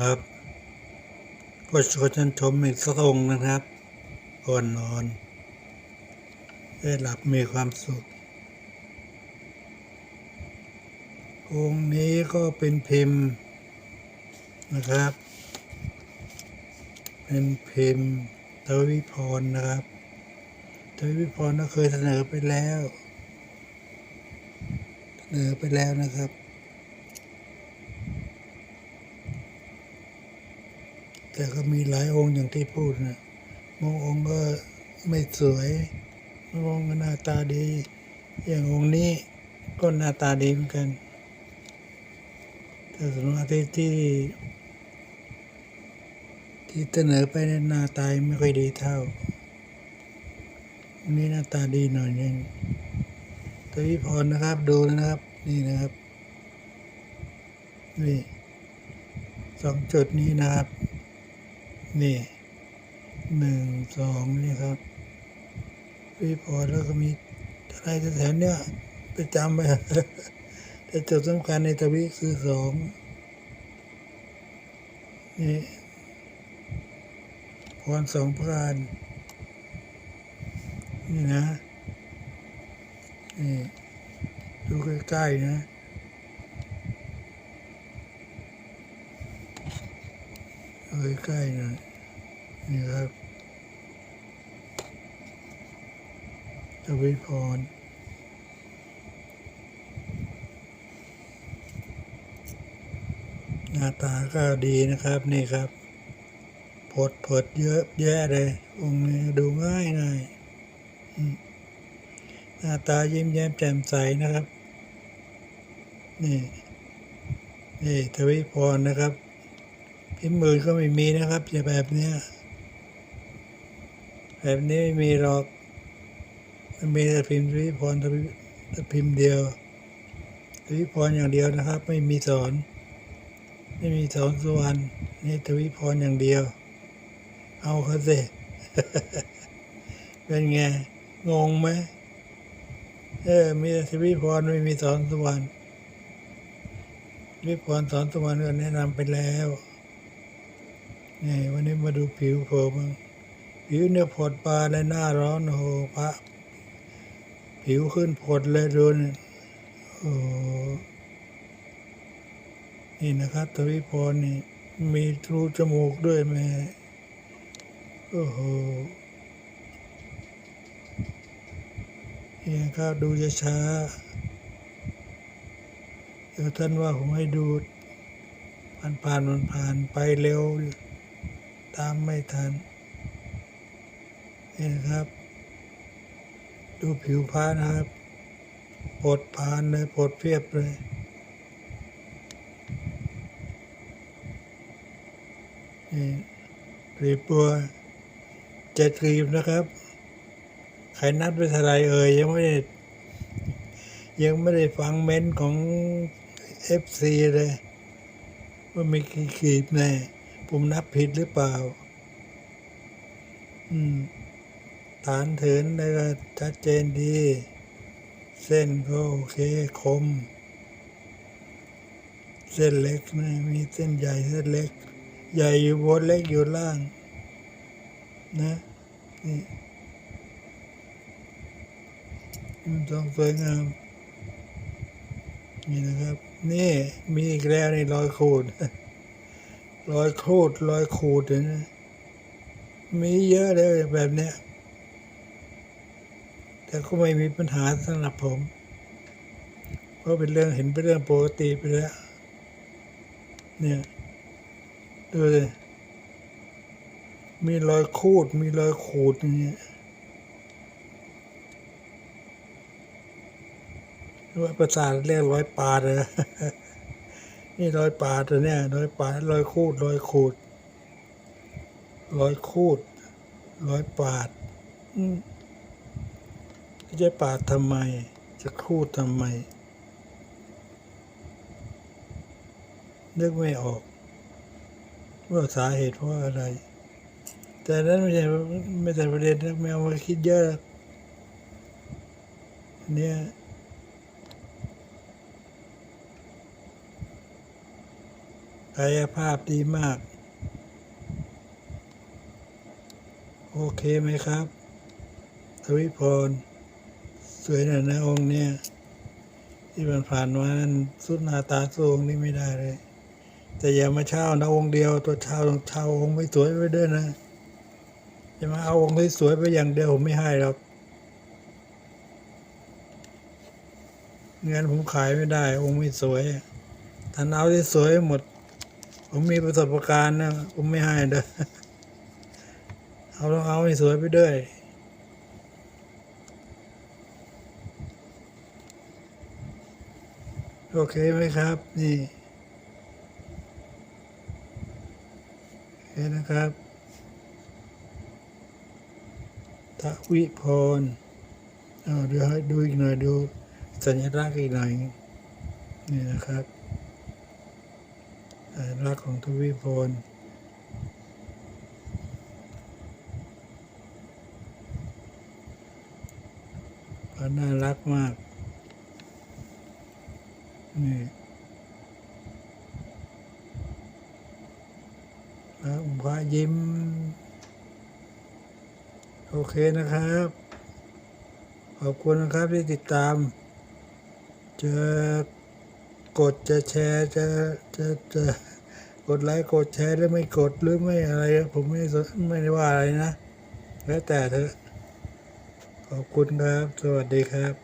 ครับก็ชวนท่านชมอีกสักองนะครับก่อนนอน ได้หลับมีความสุข องค์นี้ก็เป็นพิมพ์นะครับ เป็นพิมพ์ทวิพรนะครับทวิพรก็เคยเสนอไปแล้ว เสนอไปแล้วนะครับ แต่ก็มีหลายองค์อย่างที่พูดนะบางองค์ก็ไม่สวยบางองค์ก็หน้าตาดี อย่างองค์นี้ก็หน้าตาดีเหมือนกัน แต่ส่วนมากที่ที่ ที่เสนอไปในหน้าตาไม่ค่อยดีเท่าอันนี้หน้าตาดีหน่อยนึงตวิพรนะครับดูนะครับ นี่นะครับนี่สองจุดนี้นะครับ นี่หนึ่งสองนี่ครับพี่พอแล้วก็มีอะไรแถวเนี้ยไปจำไปแต่จุดสำคัญในทวิคือสองนี่พรสองพรารนี่นะนี่ดูใกล้ๆนะ ใกล้ๆหน่อยนี่ครับทวิพรหน้าตาก็ดีนะครับนี่ครับผดผดเยอะแยะเลยองค์นี้ดูง่ายง่ายหน้าตายิ้มแย้มแจ่มใสนะครับ นี่ นี่ทวิพรนะครับ พิมพ์มือก็ไม่มีนะครับจะแบบเนี้ยแบบนี้ไม่มีหรอกมันมีแต่พิมพ์ทวิพรทวิแต่พิมพ์เดียวทวิพรอย่างเดียวนะครับ ไม่มีสอน ไม่มีสอนสุวรรณนี่ทวิพรอย่างเดียว เอาเขาสิเป็นไงงงไหมเออมีแต่ทวิพรไม่มีสอนสุวรรณทวิพรสอนสุวรรณก็แนะนำไปแล้ว นี่วันนี้มาดูผิวผมผิวเนี่ยผดปลาและหน้าร้อนโอ้โหพระผิวขึ้นผดเลยดูนี่โอ้นี่นะครับทวิพรนี่ มีรูจมูกด้วยแม่โอ้โหนี่ครับดูจะช้าเดี๋ยวท่านว่าผมให้ดูผ่านผ่านมันผ่านไปเร็ว ตามไม่ทัน นี่นะครับ ดูผิวพระนะครับปดผ่านเลยปดเพียบเลย นี่กรีบบัวเจ็ดกรีบนะครับใครนัดไปท่าไหรเอ่ยยังไม่ได้ยังไม่ได้ฟังเม้นต์ของเอฟซีเลย ว่ามีกี่กรีบแน่ ผมนับผิดหรือเปล่า อืม ฐานเถินได้ก็ชัดเจนดี เส้นก็โอเคคม เส้นเล็กนะมีเส้นใหญ่เส้นเล็ก ใหญ่อยู่บนเล็กอยู่ล่าง นะ นี่มันต้องสวยงาม นี่นะครับ นี่มีอีกแล้วในรอยขูด รอยครูดรอยขูดเห็นไหมมีเยอะเลยแบบเนี้ย แต่ก็ไม่มีปัญหาสำหรับผม เพราะเป็นเรื่องเห็นเป็นเรื่องปกติไปแล้ว เนี่ย ดูเลยมีรอยขูด มีรอยขูดอย่างเงี้ยว่าประสาทเรียกรอยปาเลย นี่รอยปาดตัวเนี่ยรอยปาดรอยขูดรอยขูดรอยขูดรอยปาดอืจะปาดทำไม จะขูดทำไมนึกไม่ออก ว่าสาเหตุเพราะอะไร แต่นั้นไม่ใช่ไม่ใช่ประเด็นนะไม่เอามาคิดเยอะเนี่ย กายภาพดีมาก โอเคไหมครับทวิพร สวยหน่อยนะองค์เนี่ย ที่มันผ่านมานั้นสุดหน้าตาสูงนี้ไม่ได้เลย แต่อย่ามาเช่านะองค์เดียวตัวเช่าต้องเช่าองค์ไม่สวยไปด้วยนะจะมาเอาองค์สวยไปอย่างเดียวผมไม่ให้หรอกงั้นผมขายไม่ได้ องค์ไม่สวยท่านเอาที่สวยหมด ผมมีประสบการณ์นะ ผมไม่ให้เด้อเอาต้องเอาให้สวยไปด้วยโอเคไหมครับ นี่โอเคนะครับทวิพรเดี๋ยวให้ดูอีกหน่อยดูสัญลักษณ์อีกหน่อยนี่นะครับ สัญลักษณ์ของทวิพรก็น่ารักมาก นี่พระองค์พระยิ้ม โอเคนะครับ ขอบคุณนะครับที่ติดตาม เจะ กดจะแชร์จะจะจะกดไลค์กดแชร์หรือไม่กดหรือไม่อะไร ผมไม่ไม่ได้ว่าอะไรนะ แล้วแต่เถอะขอบคุณครับ สวัสดีครับ